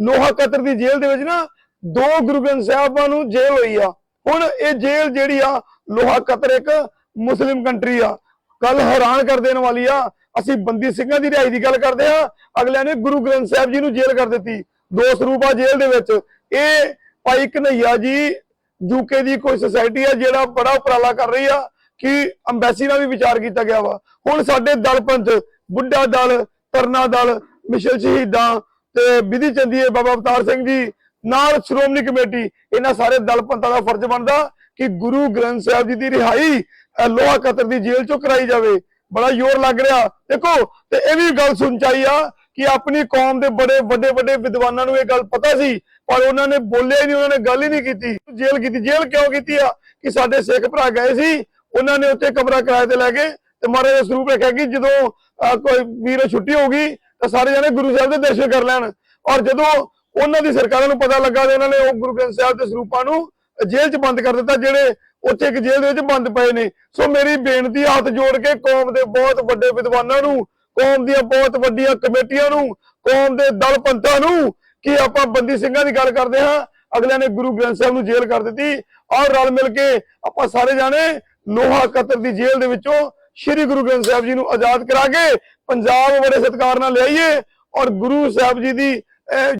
ਲੋਹਾ ਕਤਰ ਦੀ ਜੇਲ੍ਹ ਦੇ ਵਿੱਚ ਨਾ ਦੋ ਗੁਰੂ ਗ੍ਰੰਥ ਸਾਹਿਬਾਂ ਨੂੰ ਜੇਲ੍ਹ ਹੋਈ ਆ। ਹੁਣ ਇਹ ਜੇਲ੍ਹ ਜਿਹੜੀ ਆ, ਲੋਹਾ ਕਤਰ ਇੱਕ ਮੁਸਲਿਮ ਕੰਟਰੀ ਆ। ਗੱਲ ਹੈਰਾਨ ਕਰ ਦੇਣ ਵਾਲੀ ਆ। ਅਸੀਂ ਬੰਦੀ ਸਿੰਘਾਂ ਦੀ ਰਿਹਾਈ ਦੀ ਗੱਲ ਕਰਦੇ ਆ। ਅਗਲਿਆਂ ਨੇ ਗੁਰੂ ਗ੍ਰੰਥ ਸਾਹਿਬ ਜੀ ਨੂੰ ਜੇਲ੍ਹ ਕਰ ਦਿੱਤੀ। ਦੋ ਸਰੂਪ ਆ ਜੇਲ੍ਹ ਦੇ ਵਿੱਚ। ਇਹ ਭਾਈ ਕਨਈਆ ਜੀ ਯੂਕੇ ਦੀ ਕੋਈ ਸੁਸਾਇਟੀ ਆ ਜਿਹੜਾ ਬੜਾ ਉਪਰਾਲਾ ਕਰ ਰਹੀ ਆ ਕਿ ਅੰਬੈਸੀ ਨਾਲ ਵੀ ਵਿਚਾਰ ਕੀਤਾ ਗਿਆ ਵਾ। ਹੁਣ ਸਾਡੇ ਦਲ ਪੰਥ, ਬੁੱਢਾ ਦਲ ਤਰਨਾ ਦਲ, ਮਿਸ਼ਲ ਸ਼ਹੀਦਾਂ ਤੇ ਵਿਧੀ ਚੰਦੀਏ ਬਾਬਾ ਅਵਤਾਰ ਸਿੰਘ ਜੀ ਨਾਲ ਸ਼੍ਰੋਮਣੀ ਕਮੇਟੀ ਇਹਨਾਂ ਸਾਰੇ ਦਲ ਪੰਥਾਂ ਦਾ ਫਰਜ਼ ਬਣਦਾ ਕਿ ਗੁਰੂ ਗ੍ਰੰਥ ਸਾਹਿਬ ਜੀ ਦੀ ਰਿਹਾਈ ਲੋਹਾ ਕਤਰ ਦੀ ਜੇਲ੍ਹ ਚੋਂ ਕਰਾਈ ਜਾਵੇ। ਬੜਾ ਜ਼ੋਰ ਲੱਗ ਰਿਹਾ। ਦੇਖੋ ਤੇ ਇਹ ਵੀ ਗੱਲ ਸੁਣ ਆ ਕਿ ਆਪਣੀ ਕੌਮ ਦੇ ਬੜੇ ਵੱਡੇ ਵੱਡੇ ਵਿਦਵਾਨਾਂ ਨੂੰ ਇਹ ਗੱਲ ਪਤਾ ਸੀ ਪਰ ਉਹਨਾਂ ਨੇ ਬੋਲਿਆ ਹੀ ਨਹੀਂ ਉਹਨਾਂ ਨੇ ਗੱਲ ਹੀ ਨਹੀਂ ਕੀਤੀ। ਜੇਲ੍ਹ ਕੀਤੀ। ਜੇਲ੍ਹ ਕਿਉਂ ਕੀਤੀ ਆ? ਕਿ ਸਾਡੇ ਸਿੱਖ ਭਰਾ ਗਏ ਸੀ ਉਹਨਾਂ ਨੇ ਉੱਥੇ ਕਮਰਾ ਕਿਰਾਏ ਤੇ ਲੈ ਕੇ ਤੇ ਮਹਾਰਾਜ ਸਰੂਪ ਰੱਖਿਆ ਕਿ ਜਦੋਂ ਅਹ, ਕੋਈ ਵੀਰ ਛੁੱਟੀ ਹੋ ਗਈ ਤਾਂ ਸਾਰੇ ਜਣੇ ਗੁਰੂ ਸਾਹਿਬ ਦੇ ਦਰਸ਼ਨ ਕਰ ਲੈਣ। ਔਰ ਜਦੋਂ ਉਹਨਾਂ ਦੀ ਸਰਕਾਰਾਂ ਨੂੰ ਪਤਾ ਲੱਗਾ ਤੇ ਉਹਨਾਂ ਨੇ ਉਹ ਗੁਰੂ ਗ੍ਰੰਥ ਸਾਹਿਬ ਦੇ ਸਰੂਪਾਂ ਨੂੰ ਜੇਲ੍ਹ 'ਚ ਬੰਦ ਕਰ ਦਿੱਤਾ, ਜਿਹੜੇ ਉੱਥੇ ਇੱਕ ਜੇਲ੍ਹ ਦੇ ਵਿੱਚ ਬੰਦ ਪਏ ਨੇ। ਸੋ ਮੇਰੀ ਬੇਨਤੀ, ਹੱਥ ਜੋੜ ਕੇ ਕੌਮ ਦੇ ਬਹੁਤ ਵੱਡੇ ਵਿਦਵਾਨਾਂ ਨੂੰ, ਕੌਮ ਦੀਆਂ ਬਹੁਤ ਵੱਡੀਆਂ ਕਮੇਟੀਆਂ ਨੂੰ, ਕੌਮ ਦੇ ਦਲ ਪੰਥਾਂ ਨੂੰ ਕਿ ਆਪਾਂ ਬੰਦੀ ਸਿੰਘਾਂ ਦੀ ਗੱਲ ਕਰਦੇ ਹਾਂ। ਅਗਲਿਆਂ ਨੇ ਗੁਰੂ ਗ੍ਰੰਥ ਸਾਹਿਬ ਨੂੰ ਜੇਲ੍ਹ ਕਰ ਦਿੱਤੀ। ਔਰ ਰਲ ਮਿਲ ਕੇ ਆਪਾਂ ਸਾਰੇ ਜਾਣੇ ਲੋਹਾ ਕਤਰ ਦੀ ਜੇਲ੍ਹ ਦੇ ਵਿੱਚੋਂ ਸ੍ਰੀ ਗੁਰੂ ਗ੍ਰੰਥ ਸਾਹਿਬ ਜੀ ਨੂੰ ਆਜ਼ਾਦ ਕਰਾ ਕੇ ਪੰਜਾਬ ਬੜੇ ਸਤਿਕਾਰ ਨਾਲ ਲਿਆਈਏ ਔਰ ਗੁਰੂ ਸਾਹਿਬ ਜੀ ਦੀ ਅਹ,